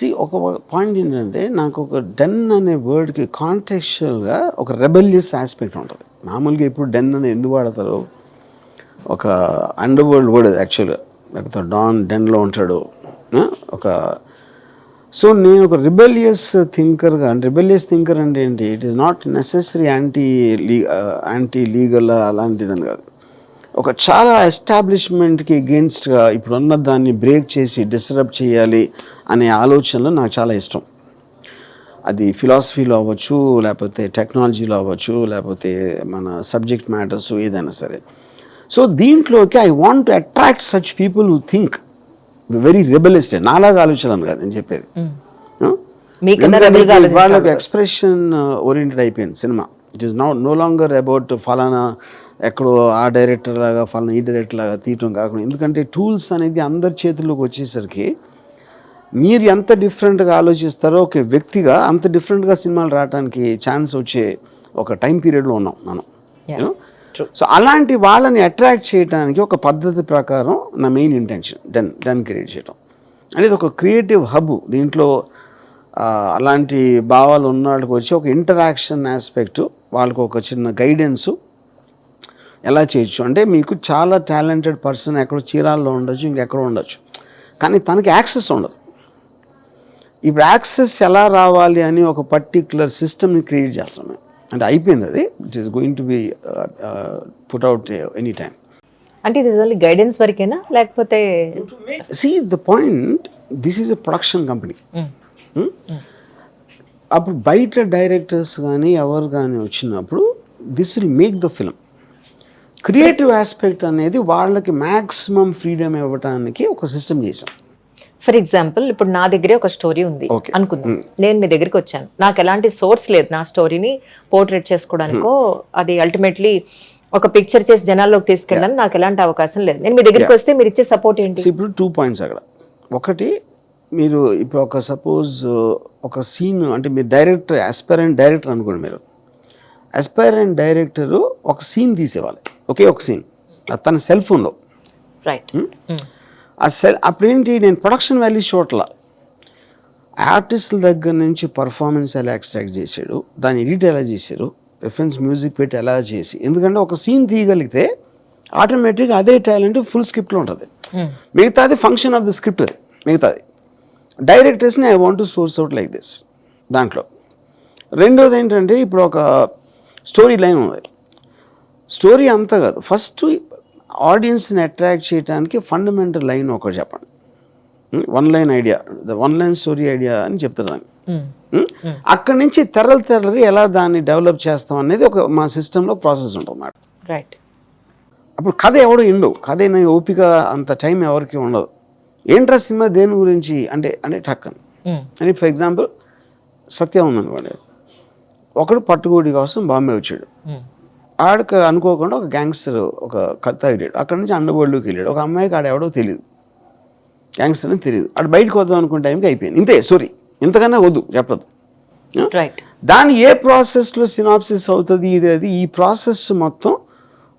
C ఒక point ఏంటంటే నాకు ఒక డెన్ అనే వర్డ్కి కాంటెక్చువల్గా ఒక రెబెలియస్ ఆస్పెక్ట్ ఉంటుంది. మామూలుగా ఇప్పుడు డెన్ అని ఎందుకు వాడతారు? ఒక అండర్ వరల్డ్ వర్డ్ యాక్చువల్గా లేకపోతే డాన్ డెన్లో ఉంటాడు. ఒక సో నేను ఒక రిబెలియస్ థింకర్గా అంటే రిబెలియస్ థింకర్ అంటే ఏంటి? It is not necessary anti Lee anti legal అలాంటిదని కాదు. ఒక చాలా ఎస్టాబ్లిష్మెంట్కి అగేన్స్ట్గా ఇప్పుడున్న దాన్ని బ్రేక్ చేసి డిస్టర్బ్ చేయాలి అనే ఆలోచనలు నాకు చాలా ఇష్టం. అది ఫిలాసఫీలో అవ్వచ్చు లేకపోతే టెక్నాలజీలో అవ్వచ్చు లేకపోతే మన సబ్జెక్ట్ మ్యాటర్స్ ఏదైనా సరే. సో దీంట్లోకి I want to attract such people who think very rebelist. నాలాగా ఆలోచన కాదు నేను చెప్పేది. వాళ్ళకి ఎక్స్ప్రెషన్ ఓరియంటెడ్ అయిపోయింది cinema. It is no no longer about ఫలానా ఎక్కడో ఆ డైరెక్టర్ లాగా ఫలానా ఈ డైరెక్టర్ లాగా తీయటం కాకుండా ఎందుకంటే టూల్స్ అనేది అందరి చేతుల్లోకి వచ్చేసరికి మీరు ఎంత డిఫరెంట్గా ఆలోచిస్తారో ఒక వ్యక్తిగా అంత డిఫరెంట్గా సినిమాలు రావడానికి ఛాన్స్ వచ్చే ఒక టైం పీరియడ్లో ఉన్నాం మనం. సో అలాంటి వాళ్ళని అట్రాక్ట్ చేయడానికి ఒక పద్ధతి ప్రకారం నా main intention then then create చేయడం అనేది ఒక క్రియేటివ్ హబ్ దీంట్లో అలాంటి భావాలు ఉన్న వాళ్ళకి వచ్చి ఒక ఇంటరాక్షన్ ఆస్పెక్ట్ వాళ్ళకు ఒక చిన్న గైడెన్సు ఎలా చేయొచ్చు? అంటే మీకు చాలా టాలెంటెడ్ పర్సన్ ఎక్కడో చీరాల్లో ఉండొచ్చు ఇంకెక్కడో ఉండొచ్చు. కానీ తనకి యాక్సెస్ ఉండదు. ఇప్పుడు యాక్సెస్ ఎలా రావాలి అని ఒక పర్టిక్యులర్ సిస్టమ్ని క్రియేట్ చేస్తాం మేము అంటే అయిపోయింది అది. It is going to be put out any time అంటే ఇది ఓన్లీ గైడెన్స్ వరకేనా? లేకపోతే see the point this is a production company. అప్పుడు బయట డైరెక్టర్స్ కానీ ఎవరు కానీ వచ్చినప్పుడు this will make the film creative aspect అనేది వాళ్ళకి మ్యాక్సిమం ఫ్రీడమ్ ఇవ్వడానికి ఒక సిస్టమ్ చేసాం ఫర్ ఎగ్జాంపుల్ ఇప్పుడు నా దగ్గరే ఒక స్టోరీ ఉంది. అనుకుందాం. నేను మీ దగ్గరికి వచ్చాను. నాకు ఎలాంటి సోర్స్ లేదు నా స్టోరీని పోర్ట్రేట్ చేసుకోవడానికో అది అల్టిమేట్లీ ఒక పిక్చర్ చేసి జనాల్లోకి తీసుకెళ్ళడానికి నాకు ఎలాంటి అవకాశం లేదు. నేను మీ దగ్గరికి వస్తే మీరు ఇచ్చే సపోర్ట్ ఏంటి? ఇప్పుడు టూ పాయింట్స్ అక్కడ. ఒకటి మీరు ఇప్పుడు ఒక సపోజ్ ఒక సీన్ అంటే మీరు డైరెక్టర్ ఆస్పైరెంట్ డైరెక్టర్ అనుకోండి మీరు. ఆస్పైరెంట్ డైరెక్టరు ఒక సీన్ తీసేవాలి ఒకే ఒక సీన్ తన సెల్ ఫోన్లో రైట్ ఆ సెల్ అప్పుడేంటి నేను ప్రొడక్షన్ వాల్యూ చూడట్ల ఆర్టిస్టుల దగ్గర నుంచి పర్ఫార్మెన్స్ ఎలా ఎక్స్ట్రాక్ట్ చేశాడు దాన్ని ఎడిట్ ఎలా చేశారు రిఫరెన్స్ మ్యూజిక్ పెట్టి ఎలా చేసి ఎందుకంటే ఒక సీన్ తీయగలిగితే ఆటోమేటిక్గా అదే టాలెంట్ ఫుల్ స్క్రిప్ట్లో ఉంటుంది. మిగతాది ఫంక్షన్ ఆఫ్ ద స్క్రిప్ట్ అది మిగతాది. డైరెక్టర్స్ని I want to source out like this దాంట్లో. రెండోది ఏంటంటే ఇప్పుడు ఒక స్టోరీ లైన్ ఉంది. స్టోరీ అంతా కాదు. ఫస్ట్ ఆడియన్స్ని అట్రాక్ట్ చేయడానికి ఫండమెంటల్ లైన్ ఒకటి చెప్పండి. One line idea the one line story idea అని చెప్తారు దాన్ని? అక్కడి నుంచి తెరలు తెరలుగా ఎలా దాన్ని డెవలప్ చేస్తాం అనేది ఒక మా సిస్టంలో ప్రాసెస్ ఉంటుంది అన్నమాట. రైట్ అప్పుడు కథ ఎవడు ఇండు కథ అయిన ఓపిక అంత టైం ఎవరికి ఉండదు. ఏంట్రా సినిమా దేని గురించి? అంటే అంటే టక్కన్. అని ఫర్ ఎగ్జాంపుల్ సత్య ఉందనుకోండి. ఒకడు పట్టుకోడి కోసం బాంబే వచ్చాడు. ఆడకు అనుకోకుండా ఒక గ్యాంగ్స్టర్ ఒక కత్త వెళ్ళాడు అక్కడ నుంచి అండర్వరల్డ్లోకి వెళ్ళాడు. ఒక అమ్మాయికి ఆడ ఎవడో తెలియదు గ్యాంగ్స్టర్ అని తెలియదు ఆడ బయటకు వద్దాం అనుకునే టైంకి అయిపోయింది. ఇంతే స్టోరీ ఇంతకన్నా వద్దు చెప్పదు రైట్ దాని ఏ ప్రాసెస్లో సినాప్సిస్ అవుతుంది ఇది అది ఈ ప్రాసెస్ మొత్తం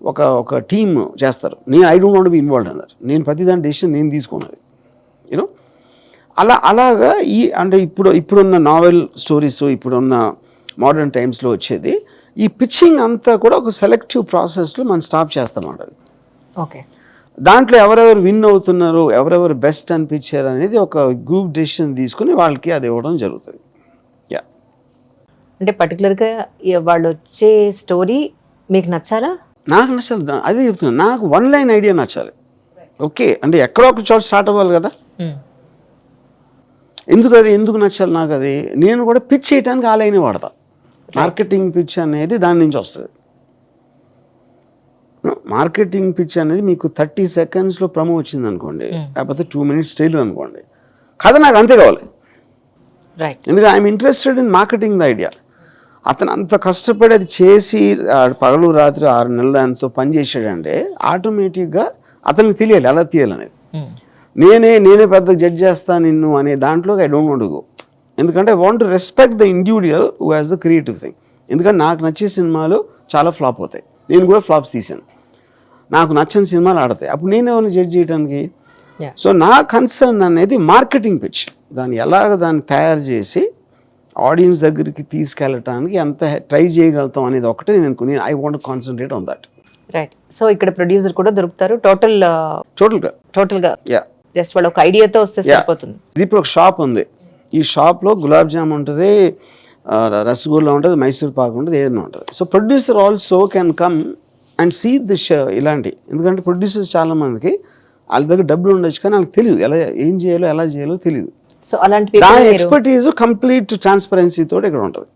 ఒక ఒక టీమ్ చేస్తారు. నేను I don't want be involve అన్నారు నేను ప్రతి దాని డెసిషన్ నేను తీసుకున్నది. యూనో అలా అలాగా ఈ అంటే ఇప్పుడు ఇప్పుడున్న నావెల్ స్టోరీస్ ఇప్పుడున్న మోడర్న్ టైమ్స్లో వచ్చేది. ఈ పిచ్చింగ్ అంతా కూడా ఒక సెలెక్టివ్ ప్రాసెస్లో మనం స్టాప్ చేస్తామంట ఓకే. దాంట్లో ఎవరెవరు విన్ అవుతున్నారు ఎవరెవరు బెస్ట్ అనిపించారు అనేది ఒక గ్రూప్ డెసిషన్ తీసుకుని వాళ్ళకి అది ఇవ్వడం జరుగుతుంది. యా అంటే పర్టికులర్గా వాళ్ళు వచ్చే స్టోరీ మీకు నచ్చాలా? నాకు నచ్చాలి అదే చెప్తున్నా. నాకు వన్ లైన్ ఐడియా నచ్చాలి. ఓకే అంటే ఎక్కడో ఒక చోట స్టార్ట్ అవ్వాలి కదా. ఎందుకు అది? ఎందుకు నచ్చాలి నాకు అది? నేను కూడా పిచ్ చేయడానికి ఆ లైన్ వాడతా. మార్కెటింగ్ పిచ్ అనేది దాని నుంచి వస్తుంది. మార్కెటింగ్ పిచ్ అనేది మీకు థర్టీ సెకండ్స్లో ప్రమో వచ్చింది అనుకోండి లేకపోతే టూ మినిట్స్ ట్రైలర్ అనుకోండి. కథ నాకు అంతే కావాలి. ఎందుకంటే I'm interested in marketing the idea అతను అంత కష్టపడి అది చేసి పగలు రాత్రి ఆరు నెలలు ఎంతో పని చేశాడంటే ఆటోమేటిక్గా అతనికి తెలియాలి ఎలా తీయాలనేది. నేనే నేనే పెద్ద జడ్జ్ చేస్తా నిన్ను అనే దాంట్లో ఐ డోంట్ వాంట్ గో ఎందుకంటే I want respect the individual who has the creative thing ఎందుకంటే నాకు నచ్చే సినిమాలు చాలా ఫ్లాప్ అవుతాయి. నేను కూడా ఫ్లాప్స్ తీసాను నాకు నచ్చని సినిమాలు ఆడతాయి. అప్పుడు నేను ఎవరిని జడ్జ్ చేయడానికి. సో నా కన్సర్న్ అనేది మార్కెటింగ్ పిచ్ దాన్ని ఎలాగ దాన్ని తయారు చేసి ఆడియన్స్ దగ్గరికి తీసుకెళ్ళటానికి ఎంత ట్రై చేయగలుగుతాం అనేది ఒకటే నేను నేను I want concentrate on that right so ఇక్కడ ప్రొడ్యూసర్ కూడా దొరుకుతారు. టోటల్ టోటల్గా టోటల్గా. యా జస్ట్ వాళ్ళు ఒక ఐడియాతో వస్తే సరిపోతుంది. ఇది ఇప్పుడు ఒక షాప్ ఉంది. ఈ షాప్లో గులాబ్ జామ్ ఉంటుంది రసగుల్లా ఉంటుంది మైసూర్ పాక్ ఉంటుంది ఏదైనా ఉంటుంది. So producer also can come and see this ఇలాంటి. ఎందుకంటే ప్రొడ్యూసర్స్ చాలా మందికి వాళ్ళ దగ్గర డబ్బులు ఉండొచ్చు కానీ వాళ్ళకి తెలియదు ఎలా ఏం చేయాలో ఎలా చేయాలో తెలియదు సో అలాంటి దాని ఎక్స్పర్టీస్ కంప్లీట్ ట్రాన్స్పరెన్సీ తోటి ఇక్కడ ఉంటుంది.